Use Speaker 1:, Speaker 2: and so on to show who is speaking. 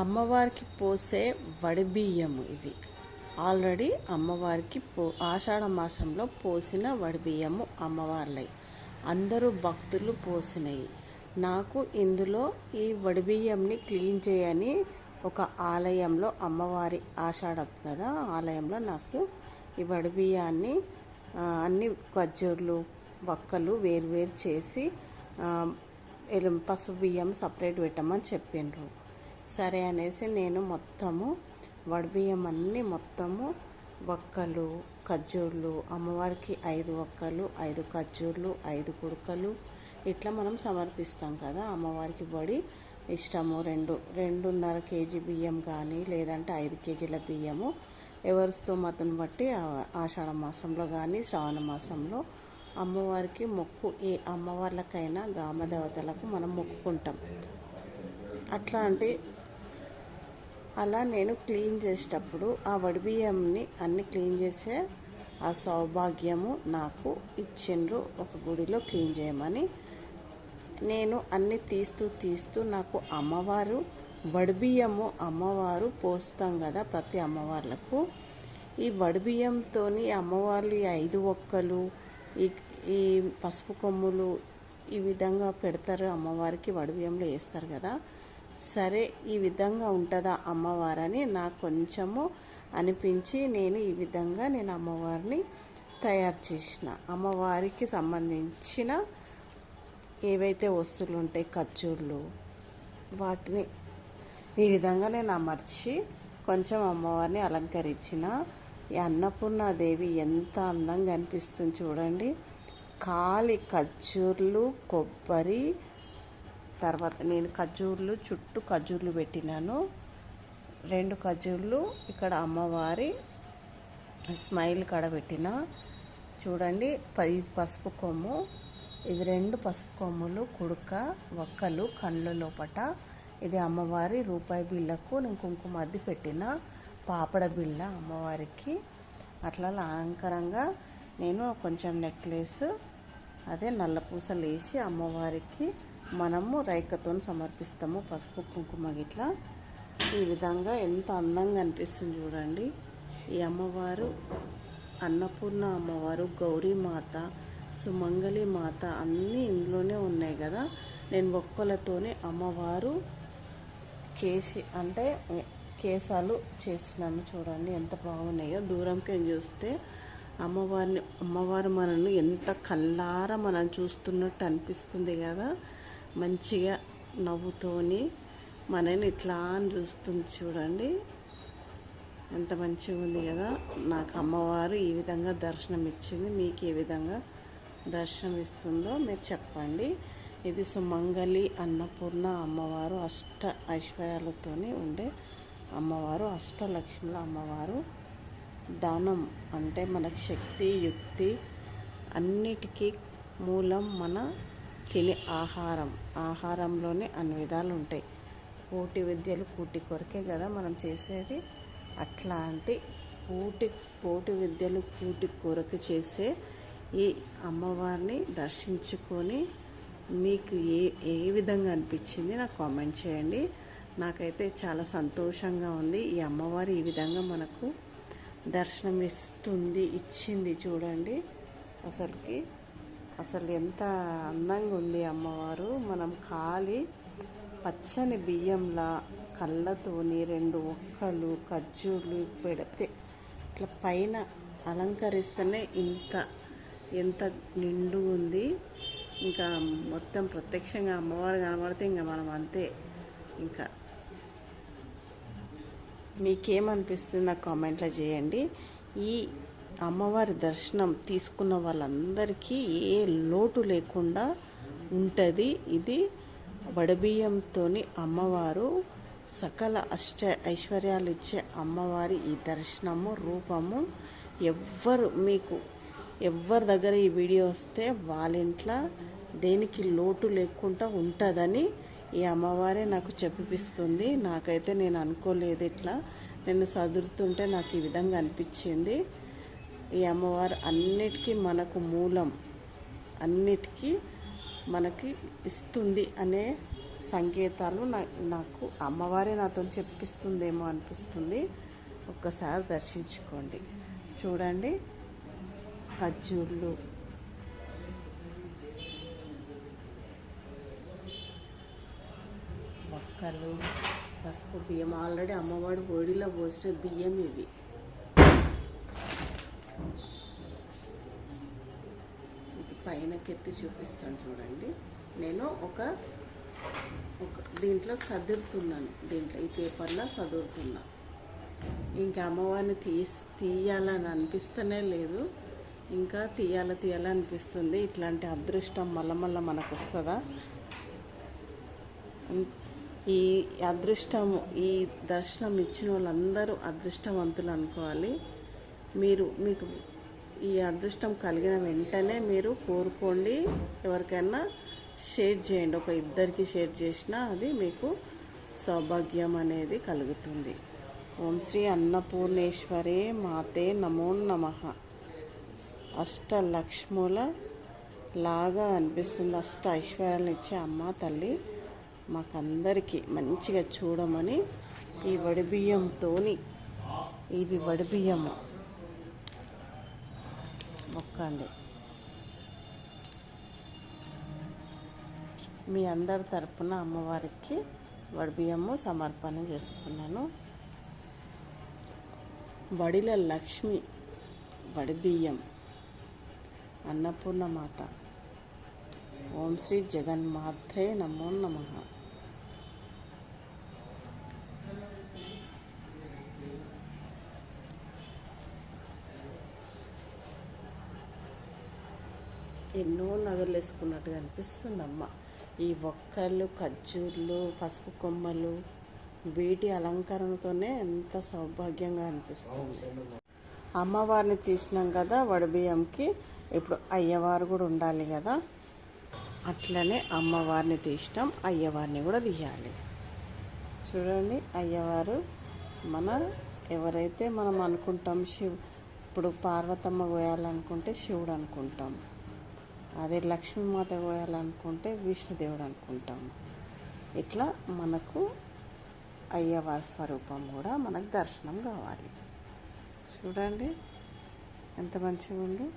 Speaker 1: అమ్మవారికి పోసే వడిబియ్యము ఇవి. ఆల్రెడీ అమ్మవారికి పో ఆషాఢ మాసంలో పోసిన వడిబియ్యము అమ్మవార్లై. అందరూ భక్తులు పోసినవి నాకు ఇందులో ఈ వడిబియ్యంని క్లీన్ చేయని ఒక ఆలయంలో అమ్మవారి ఆషాఢ కదా ఆలయంలో నాకు ఈ వడిబియ్యాన్ని అన్ని ఖర్జూర్లు వక్కలు వేరు వేరు చేసి పసుపు బియ్యం సపరేట్ పెట్టమని చెప్పిండ్రు. సరే అనేసి నేను మొత్తము వడిబియ్యం అన్నీ మొత్తము వక్కలు ఖర్జూర్లు అమ్మవారికి ఐదు వక్కలు ఐదు ఖర్జూర్లు ఐదు కుడకలు ఇట్లా మనం సమర్పిస్తాం కదా. అమ్మవారికి బడి ఇష్టము రెండు రెండున్నర కేజీ బియ్యం కానీ లేదంటే ఐదు కేజీల బియ్యము. ఎవరి స్తోమతను బట్టి ఆషాఢ మాసంలో కానీ శ్రావణ మాసంలో అమ్మవారికి మొక్కు ఏ అమ్మవార్లకైనా గామ దేవతలకు మనం మొక్కుకుంటాం. అట్లాంటి అలా నేను క్లీన్ చేసేటప్పుడు ఆ వడిబియ్యంని అన్ని క్లీన్ చేసే ఆ సౌభాగ్యము నాకు ఇచ్చిండ్రు ఒక గుడిలో క్లీన్ చేయమని. నేను అన్ని తీస్తూ తీస్తూ నాకు అమ్మవారు వడిబియ్యము అమ్మవారు పోస్తాం కదా ప్రతి అమ్మవార్లకు. ఈ వడిబియ్యంతో అమ్మవార్లు ఈ ఐదు ఒక్కలు ఈ ఈ పసుపు కొమ్ములు ఈ విధంగా పెడతారు అమ్మవారికి వడిబియ్యంలో వేస్తారు కదా. సరే ఈ విధంగా ఉంటుందా అమ్మవారని నాకు కొంచెము అనిపించి నేను ఈ విధంగా నేను అమ్మవారిని తయారు చేసిన. అమ్మవారికి సంబంధించిన ఏవైతే వస్తువులు ఉంటాయి ఖర్జూర్లు వాటిని ఈ విధంగా నేను అమర్చి కొంచెం అమ్మవారిని అలంకరించిన. ఈ అన్నపూర్ణాదేవి ఎంత అందంగా అనిపిస్తుంది చూడండి. కాలి ఖర్జూర్లు కొబ్బరి తర్వాత నేను ఖర్జూర్లు చుట్టూ ఖర్జూర్లు పెట్టినాను. రెండు ఖర్జూర్లు ఇక్కడ అమ్మవారి స్మైల్ కాడ పెట్టిన. చూడండి పది పసుపు కొమ్ము. ఇవి రెండు పసుపు కొమ్ములు కుడుక వక్కలు కండ్ల లోపట. ఇది అమ్మవారి రూపాయి బిళ్ళకు నేను కుంకుమ అద్ది పెట్టిన. పాపడ బిళ్ళ అమ్మవారికి. అట్లా అలంకరంగా నేను కొంచెం నెక్లెస్ అదే నల్ల పూసలు వేసి అమ్మవారికి మనము రైకతో సమర్పిస్తాము పసుపు కుంకుమ గిట్లా. ఈ విధంగా ఎంత అందంగా అనిపిస్తుంది చూడండి. ఈ అమ్మవారు అన్నపూర్ణ అమ్మవారు గౌరీమాత సుమంగళి మాత అన్నీ ఇందులోనే ఉన్నాయి కదా. నేను ఒక్కలతోనే అమ్మవారు కేసి అంటే కేసాలు చేసినాను చూడండి. ఎంత బాగున్నాయో. దూరంకి చూస్తే అమ్మవారిని అమ్మవారు మనల్ని ఎంత కళ్ళారా మనం చూస్తున్నట్టు అనిపిస్తుంది కదా. మంచిగా నవ్వుతోని మనని ఇట్లా అని చూస్తుంది చూడండి. ఎంత మంచిగా ఉంది కదా. నాకు అమ్మవారు ఈ విధంగా దర్శనం ఇచ్చింది మీకు ఏ విధంగా దర్శనం ఇస్తుందో మీరు చెప్పండి. ఇది సుమంగళి అన్నపూర్ణ అమ్మవారు అష్ట ఐశ్వర్యాలతోని ఉండే అమ్మవారు అష్టలక్ష్ముల అమ్మవారు. దానం అంటే మనకు శక్తి యుక్తి అన్నిటికీ మూలం మన తినే ఆహారం. ఆహారంలోనే అన్ని విధాలు ఉంటాయి. పోటీ విద్యలు కూటి కొరకే కదా మనం చేసేది? అట్లాంటి కూటి కోటి విద్యలు కూటి కొరకు చేసే ఈ అమ్మవారిని దర్శించుకొని మీకు ఏ ఏ విధంగా అనిపించింది నాకు కామెంట్ చేయండి. నాకైతే చాలా సంతోషంగా ఉంది. ఈ అమ్మవారు ఈ విధంగా మనకు దర్శనం ఇస్తుంది ఇచ్చింది చూడండి. అసలుకి అసలు ఎంత అందంగా ఉంది అమ్మవారు. మనం ఖాళీ పచ్చని బియ్యంలా కళ్ళతోని రెండు ఒక్కలు ఖర్జూర్లు పెడితే ఇట్లా పైన అలంకరిస్తేనే ఇంత ఎంత నిండు ఉంది. ఇంకా మొత్తం ప్రత్యక్షంగా అమ్మవారు కనబడితే ఇంకా మనం అంతే. ఇంకా మీకేమనిపిస్తుంది నాకు కామెంట్లో చేయండి. ఈ అమ్మవారి దర్శనం తీసుకున్న వాళ్ళందరికీ ఏ లోటు లేకుండా ఉంటుంది. ఇది వడబియ్యంతో అమ్మవారు సకల అష్ట ఐశ్వర్యాలు ఇచ్చే అమ్మవారి ఈ దర్శనము రూపము. ఎవ్వరు మీకు ఎవరి దగ్గర ఈ వీడియో వస్తే వాళ్ళ ఇంట్లో దేనికి లోటు లేకుండా ఉంటుందని ఈ అమ్మవారే నాకు చెప్పిపిస్తుంది. నాకైతే నేను అనుకోలేదు ఇట్లా. నేను చదువుతుంటే నాకు ఈ విధంగా అనిపించింది. ఈ అమ్మవారు అన్నిటికీ మనకు మూలం అన్నిటికీ మనకి ఇస్తుంది అనే సంకేతాలు నా నాకు అమ్మవారే నాతో చెప్పిస్తుందేమో అనిపిస్తుంది. ఒక్కసారి దర్శించుకోండి. చూడండి. ఖర్జూర్లు. మొక్కలు పసుపు బియ్యం. ఆల్రెడీ అమ్మవాడు ఒడిలో పోసిన బియ్యం ఇవి. ఇది పైనకెత్తి చూపిస్తాను చూడండి. నేను ఒక ఒక దీంట్లో సదురుతున్నాను. దీంట్లో ఈ పేపర్లో సదురుతున్నా. ఇంకా అమ్మవారిని తీసి తీయాలని అనిపిస్తూనే లేదు. ఇంకా తీయాల తీయాలనిపిస్తుంది ఇట్లాంటి అదృష్టం మళ్ళా మళ్ళా మనకు వస్తుందా ఈ అదృష్టం ఈ దర్శనం ఇచ్చిన వాళ్ళందరూ అదృష్టవంతులు అనుకోవాలి. మీరు మీకు ఈ అదృష్టం కలిగిన వెంటనే మీరు కోరుకోండి. ఎవరికైనా షేర్ చేయండి. ఒక ఇద్దరికి షేర్ చేసినా అది మీకు సౌభాగ్యం అనేది కలుగుతుంది. ఓం శ్రీ అన్నపూర్ణేశ్వరే మాతే నమో నమః. అష్టలక్ష్ముల లాగా అనిపిస్తుంది. అష్ట ఐశ్వర్యాలను ఇచ్చే అమ్మ తల్లి మాకందరికీ మంచిగా చూడమని ఈ వడిబియ్యంతో ఇవి వడిబియ్యము మొక్కండి మీ అందరి తరపున అమ్మవారికి వడిబియ్యము సమర్పణ చేస్తున్నాను. వడిల లక్ష్మి వడిబియ్యం అన్నపూర్ణ మాత. ఓం శ్రీ జగన్మాత్రే నమో నమః. ఎన్నో నగలు వేసుకున్నట్టుగా అనిపిస్తుంది అమ్మ ఈ ఒక్కళ్ళు ఖర్జూర్లు పసుపు కొమ్మలు వీటి అలంకరణతోనే ఎంత సౌభాగ్యంగా అనిపిస్తుంది. అమ్మవారిని తీసినాం కదా వడబియ్యంకి. ఇప్పుడు అయ్యవారు కూడా ఉండాలి కదా. అట్లనే అమ్మవారిని తీసినాం అయ్యవారిని కూడా తీయాలి. చూడండి అయ్యవారు మన ఎవరైతే మనం అనుకుంటాం శివ్ ఇప్పుడు పార్వతమ్మ పోయాలనుకుంటే శివుడు అనుకుంటాం. అదే లక్ష్మీమాత పోయాలనుకుంటే విష్ణుదేవుడు అనుకుంటాము. ఇట్లా మనకు అయ్యవారి స్వరూపం కూడా మనకు దర్శనం కావాలి. చూడండి ఎంత మంచిగా ఉందో